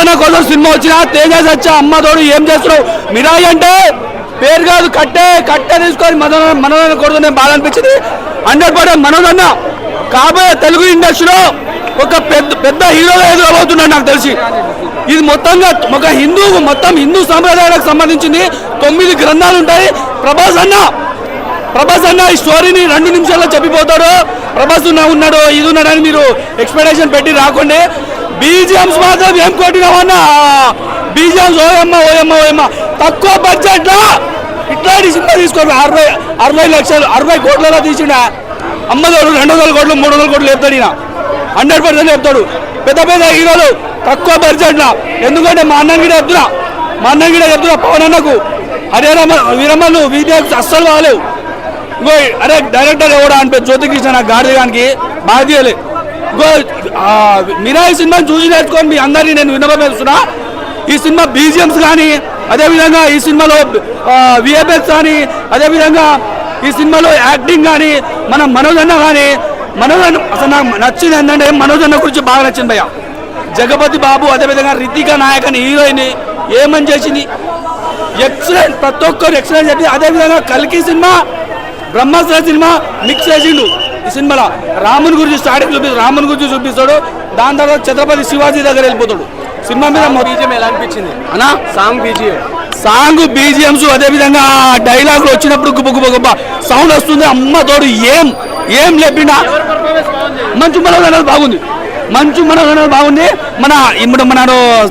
మనోన కోసం సినిమా వచ్చిన తేజ సచ్చా అమ్మ తోడు ఏం చేస్తున్నావు? మిరాయి అంటే పేరు కాదు కట్టే కట్టే తీసుకొని మనో మనోన కొడుతూనే బాధ అనిపించింది. హండ్రెడ్ పర్సెంట్ మనోదన్న కాబోయే తెలుగు ఇండస్ట్రీలో ఒక పెద్ద పెద్ద హీరోగా ఎదురవుతున్నాడు నాకు తెలిసి. ఇది మొత్తంగా ఒక హిందూ మొత్తం హిందూ సాంప్రదాయాలకు సంబంధించింది తొమ్మిది గ్రంథాలు ఉంటాయి. ప్రభాస్ అన్న. ప్రభాస్ అన్న ఈ స్టోరీని రెండు నిమిషాల్లో చెప్పిపోతాడు. ప్రభాస్ ఉన్న ఉన్నాడు ఇది ఉన్నాడని మీరు ఎక్స్పెక్టేషన్ పెట్టి రాకుండా. బీజిఎంస్ మాత్రం ఏం కొట్టినామన్నా బీజిఎంస్ ఓయమ్మ ఓయమ్మ ఓయమ్మ. తక్కువ బడ్జెట్లో ఇట్లాంటి సినిమా తీసుకోండి అరవై అరవై లక్షలు అరవై కోట్లలో తీసిన అమ్మదోడు రెండు వందల కోట్లు మూడు వందల కోట్లు లేపుతాడు ఈయన. హండ్రెడ్ పర్సెంట్ చెప్తాడు పెద్ద పెద్ద హీరోలు తక్కువ బడ్జెట్నా ఎందుకంటే మా అన్న కూడా చెప్తున్నా. మా అన్న కూడా చెప్తున్నా పవన్ అన్నకు. హరే వీరమ్మలు వీడియోస్ అస్సలు కాలేదు ఇంకో అరే డైరెక్టర్ ఎవడా అని జ్యోతికృష్ణ నాకు గాడి మిరాయి సినిమాని చూసి నేర్చుకొని మీ అందరినీ నేను వినపేస్తున్నా ఈ సినిమా బీజిఎంస్ కానీ అదేవిధంగా ఈ సినిమాలో విఎఫ్ఎక్స్ కానీ అదేవిధంగా ఈ సినిమాలో యాక్టింగ్ కానీ మన మనోజ్ అన్న కానీ మనోజ్ అన్న అసలు నాకు నచ్చింది ఏంటంటే మనోజ్ అన్న గురించి బాగా నచ్చింది భయ్య. జగపతి బాబు అదేవిధంగా రితికా నాయక్ అని హీరోయిన్ ఏమని చేసింది? ఎక్సలెంట్ ప్రతి ఒక్కరు ఎక్సలెంట్ చెప్పి అదేవిధంగా కల్కి సినిమా బ్రహ్మాస్త్ర సినిమా మిక్స్ చేసిండు. ఈ సినిమాలో రాముని గురించి స్టార్టింగ్ చూపిస్తాడు రాముని గురించి చూపిస్తాడు దాని తర్వాత ఛత్రపతి శివాజీ దగ్గర వెళ్ళిపోతాడు. సినిమా మీద బీజిఎం ఎలా అనిపించింది? అనా సాంగ్ బీజిఎం. సాంగ్ బీజిఎంస్ అదేవిధంగా డైలాగులు వచ్చినప్పుడు గుబ్బ గుబ్బ గుబ్బ సౌండ్ వస్తుంది అమ్మ తోడు ఏం? ఏం లేపిండా? మంచు మనోజ్ అనేది బాగుంది. మంచు మనోజ్ అనేది బాగుంది. మన ఇప్పుడు మన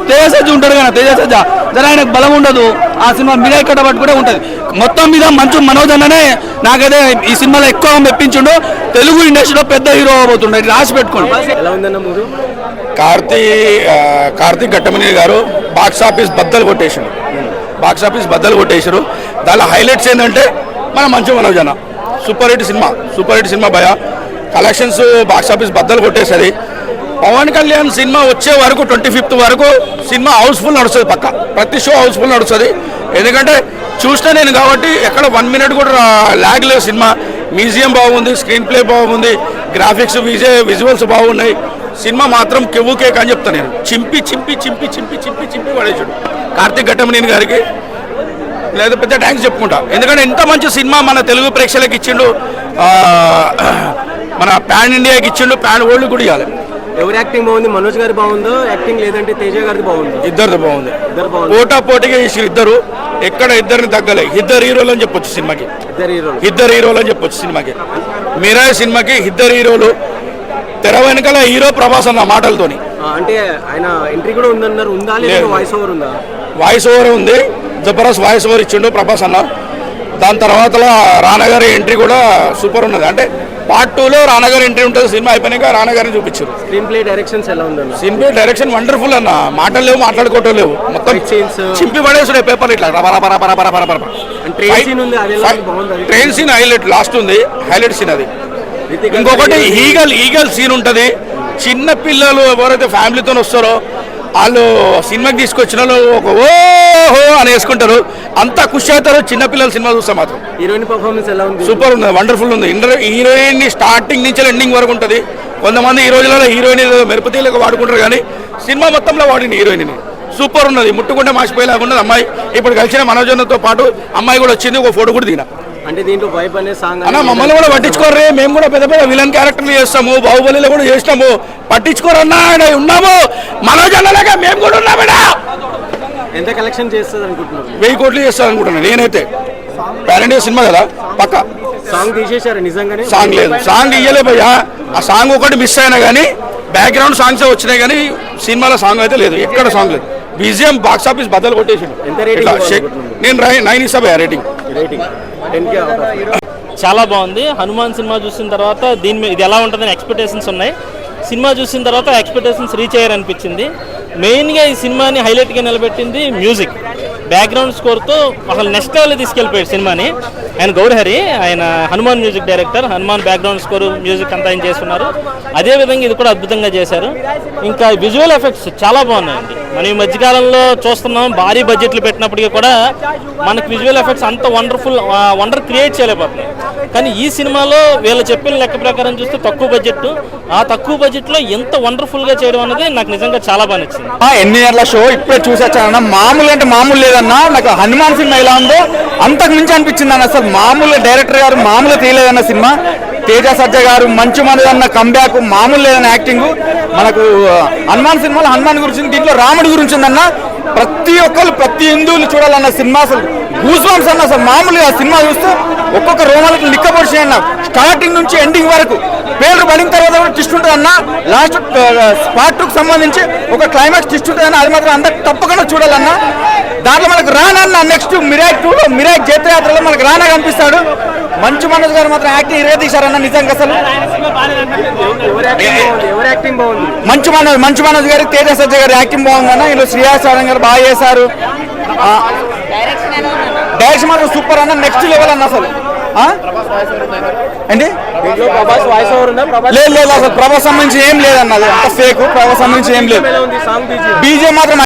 తేజసజ్జ ఉంటాడు కదా తేజసజ్జ జర ఆయనకు బలం ఉండదు. ఆ సినిమా మీరే కట్ట పట్టుకుంటే ఉంటుంది. మొత్తం మీద మంచు మనోజ్ అన్ననే నాకైతే ఈ సినిమాలో ఎక్కువ మెప్పించుండు. తెలుగు ఇండస్ట్రీలో పెద్ద హీరో అవబోతుండే రాసి పెట్టుకోండి. కార్తీ కార్తీక్ ఘట్టమనేని గారు బాక్స్ ఆఫీస్ బద్దలు కొట్టేసాడు. బాక్స్ ఆఫీస్ బద్దలు కొట్టేశారు దానిలో హైలైట్స్ ఏంటంటే మన మంచు మనోజన super hit cinema. Super hit cinema భయ. కలెక్షన్స్ బాక్స్ ఆఫీస్ బద్దలు కొట్టేసరి. పవన్ కళ్యాణ్ సినిమా వచ్చే వరకు ట్వంటీ ఫిఫ్త్ వరకు సినిమా హౌస్ఫుల్ నడుస్తుంది పక్క. ప్రతి షో హౌస్ఫుల్ నడుస్తుంది. ఎందుకంటే చూస్తే నేను కాబట్టి ఎక్కడ వన్ మినిట్ కూడా ల్యాగ్ లేదు సినిమా. మ్యూజియం బాగుంది స్క్రీన్ ప్లే బాగుంది గ్రాఫిక్స్ విజే విజువల్స్ బాగున్నాయి. సినిమా మాత్రం కెవ్వు కేక్ అని చెప్తాను నేను. చింపి చింపి చింపి చింపి చింపి చింపి పడేసాడు కార్తీక్ ఘట్టమనేని గారికి. లేదా పెద్ద థ్యాంక్స్ చెప్పుకుంటా. ఎందుకంటే ఇంత మంచి సినిమా మన తెలుగు ప్రేక్షకులకు ఇచ్చిండు మన ప్యాన్ ఇండియాకి ఇచ్చిండు పాన్ వరల్డ్ కూడా ఇవ్వాలి ఎవరి యాక్టింగ్ బాగుంది? మనోజ్ గారి బాగుందో? యాక్టింగ్ లేదంటే తేజ గారిది బాగుందో. ఇద్దరిది బాగుంది. ఇద్దరు బాగుంది. పోటా పోటీగా చేసి ఇద్దరు ఎక్కడ ఇద్దరిని తగ్గలే. ఇద్దరు హీరోలు అని చెప్పొచ్చు సినిమాకి. ఇద్దరు హీరోలు. ఇద్దరు హీరోలు అని చెప్పొచ్చు సినిమాకి. మీరాయి సినిమాకి ఇద్దరు హీరోలు తెర వెనకాల హీరో ప్రభాస్ అన్న మాటలతోని. అంటే ఆయన ఎంట్రీ కూడా ఉందన్నారు. ఉందా? లేదు. వాయిస్ ఓవర్ ఉందా? వాయిస్ ఓవర్ ఉంది. జబర్దస్త్ వాయిస్ ఓవర్ ఇచ్చిండు ప్రభాస్ అన్న. దాని తర్వాత రానగారి ఎంట్రీ కూడా సూపర్ ఉన్నది. అంటే పార్ట్ టూలో రానగారి ఎంట్రీ ఉంటుంది సినిమా అయిపోయినాక రానగారిని చూపించారు. స్క్రీన్ ప్లే డైరెక్షన్స్ ఎలా ఉందన్న సినిమా డైరెక్షన్ వండర్ఫుల్ అన్న. మాటలు లేవు మాట్లాడుకోవటం లేవు. మొత్తం. చింపి పడేసుడే పేపర్ ఇట్లా. ట్రైన్ సీన్ హైలైట్ లాస్ట్ ఉంది హైలైట్ సీన్ అది. ఇంకొకటి ఈగల్ ఈగల్ సీన్ ఉంటుంది. చిన్న పిల్లలు ఎవరైతే ఫ్యామిలీతో వస్తారో వాళ్ళు సినిమాకి తీసుకొచ్చిన వాళ్ళు ఒక ఓహో అని వేసుకుంటారు. అంతా ఖుషి అవుతారు. చిన్న పిల్లలు సినిమా చూస్తే మాత్రం. హీరోయిన్ పర్ఫార్మెన్స్ ఎలా ఉంది? సూపర్ ఉంది. వండర్ఫుల్ ఉంది. హీరోయిన్ స్టార్టింగ్ నుంచి ఎండింగ్ వరకు ఉంటుంది. కొంతమంది ఈ రోజులలో హీరోయిన్ మెరుపుతీలకు వాడుకుంటారు కానీ సినిమా మొత్తంలో వాడింది హీరోయిన్ని సూపర్ ఉన్నది. ముట్టుకుంటే మాసిపోయేలాగా ఉన్నది. అమ్మాయి ఇప్పుడు కలిసిన మనోజన్తో పాటు అమ్మాయి కూడా వచ్చింది. ఒక ఫోటో కూడా దిగిన. అంటే దీంట్లో వైబ్ అనే సాంగ్ అన్న మమ్మల్ని కూడా పట్టించుకోర్రే. మేము కూడా పెద్ద పెద్ద విలన్ క్యారెక్టర్లు చేస్తాము. బాహుబలిలో కూడా చేసినాము పట్టించుకోరన్నా ఈడ ఉన్నాము. మనోజన్నలాగా మేము కూడా ఉన్నామేడా ఎంత కలెక్షన్ చేస్తుంది అనుకుంటున్నారు? వెయ్యి కోట్లు చేస్తాను అనుకుంటున్నాను నేనైతే. ప్యారెంట్ సినిమా కదా పక్క. సాంగ్ తీసేశారు నిజంగానే? సాంగ్ లేదు. సాంగ్ ఇయ్యలే భయ్యా. ఆ సాంగ్ ఒకటి మిస్ అయినా కానీ బ్యాక్గ్రౌండ్ సాంగ్స్ వచ్చినాయి కానీ సినిమాలో సాంగ్ అయితే లేదు. ఎక్కడ సాంగ్ లేదు. బీజిఎం బాక్స్ ఆఫీస్ బద్దలు కొట్టేసిండు. నేను రై- నైన్ ఇస్తా భయ్యా రేటింగ్. చాలా బాగుంది. హనుమాన్ సినిమా చూసిన తర్వాత దీని మీద ఇది ఎలా ఉంటుందని ఎక్స్పెక్టేషన్స్ ఉన్నాయి. సినిమా చూసిన తర్వాత ఎక్స్పెక్టేషన్స్ రీచ్ అయ్యారనిపించింది. మెయిన్గా ఈ సినిమాని హైలైట్గా నిలబెట్టింది మ్యూజిక్. బ్యాక్గ్రౌండ్ స్కోర్తో అసలు నెక్స్ట్ లెవెల్ తీసుకెళ్ళిపోయాడు సినిమాని. ఆయన గౌరహరి ఆయన Hanuman music director Hanuman background score music అంతా ఆయన చేస్తున్నారు. అదేవిధంగా ఇది కూడా అద్భుతంగా చేశారు. ఇంకా విజువల్ ఎఫెక్ట్స్ చాలా బాగున్నాయండి. మనం ఈ మధ్యకాలంలో చూస్తున్నాం భారీ బడ్జెట్లు పెట్టినప్పటికీ కూడా మనకు విజువల్ ఎఫెక్ట్స్ అంత వండర్ఫుల్ వండర్ క్రియేట్ చేయలేకపోతున్నాయి. కానీ ఈ సినిమాలో వీళ్ళు చెప్పిన లెక్క ప్రకారం చూస్తే తక్కువ బడ్జెట్ ఆ తక్కువ బడ్జెట్లో ఎంత వండర్ఫుల్గా చేయడం అనేది నాకు నిజంగా చాలా బాగా నచ్చింది. ఆ ఎన్ని ఇయర్ల షో ఇప్పుడే చూసొచ్చానన్న మామూలు అంటే మామూలు లేదన్నా నాకు హనుమాన్ సినిమా ఎలా ఉందో అంతకు మించి అనిపించింది అన్న అసలు మామూలు డైరెక్టర్ గారు మామూలు తీయలేదన్న సినిమా. తేజ సజ్జ గారు మంచి మనదన్న కంబ్యాక్ మామూలు లేదన్న యాక్టింగ్ మనకు హనుమాన్ సినిమాలో హనుమాన్ గురించి దీంట్లో రాముడి గురించి ఉందన్న. ప్రతి ఒక్కరు ప్రతి హిందువులు చూడాలన్న సినిమా అసలు. గూస్ అన్న అసలు. మామూలుగా ఆ సినిమా చూస్తే ఒక్కొక్క రోమాలకు లిక్కపొడిచి అన్న. స్టార్టింగ్ నుంచి ఎండింగ్ వరకు. పేర్లు పడిన తర్వాత కూడా ట్విస్ట్ ఉంటుంది అన్న లాస్ట్ పార్ట్ టూకి సంబంధించి ఒక క్లైమాక్స్ ట్విస్ట్ ఉంటుంది అన్న అది మాత్రం అందరు తప్పకుండా చూడాలన్న. దాంట్లో మనకు రానన్న నెక్స్ట్ మిరాక్ టూలో మిరాక్ జైత్రయాత్రలో మనకు రానా కనిపిస్తాడు. మంచు మనోజ్ గారు మాత్రం యాక్టింగ్ ఇరే తీశారన్న నిజంగా అసలు. మంచు మనోజ్ మంచు మనోజ్ గారి తేజ సజ్జ గారి యాక్టింగ్ బాగుందన్న. ఇందులో శ్రీయాస్ సారం గారు బాగా చేశారు. డైరెక్షన్ మాత్రం సూపర్ అన్న నెక్స్ట్ లెవెల్ అన్న అసలు. ప్రభాస్ లేదు లేదు అసలు ప్రభాస్ సంబంధించి ఏం లేదన్న అది అంత ఫేక్ ప్రభాస్ సంబంధించి ఏం లేదు. బీజే మాత్రం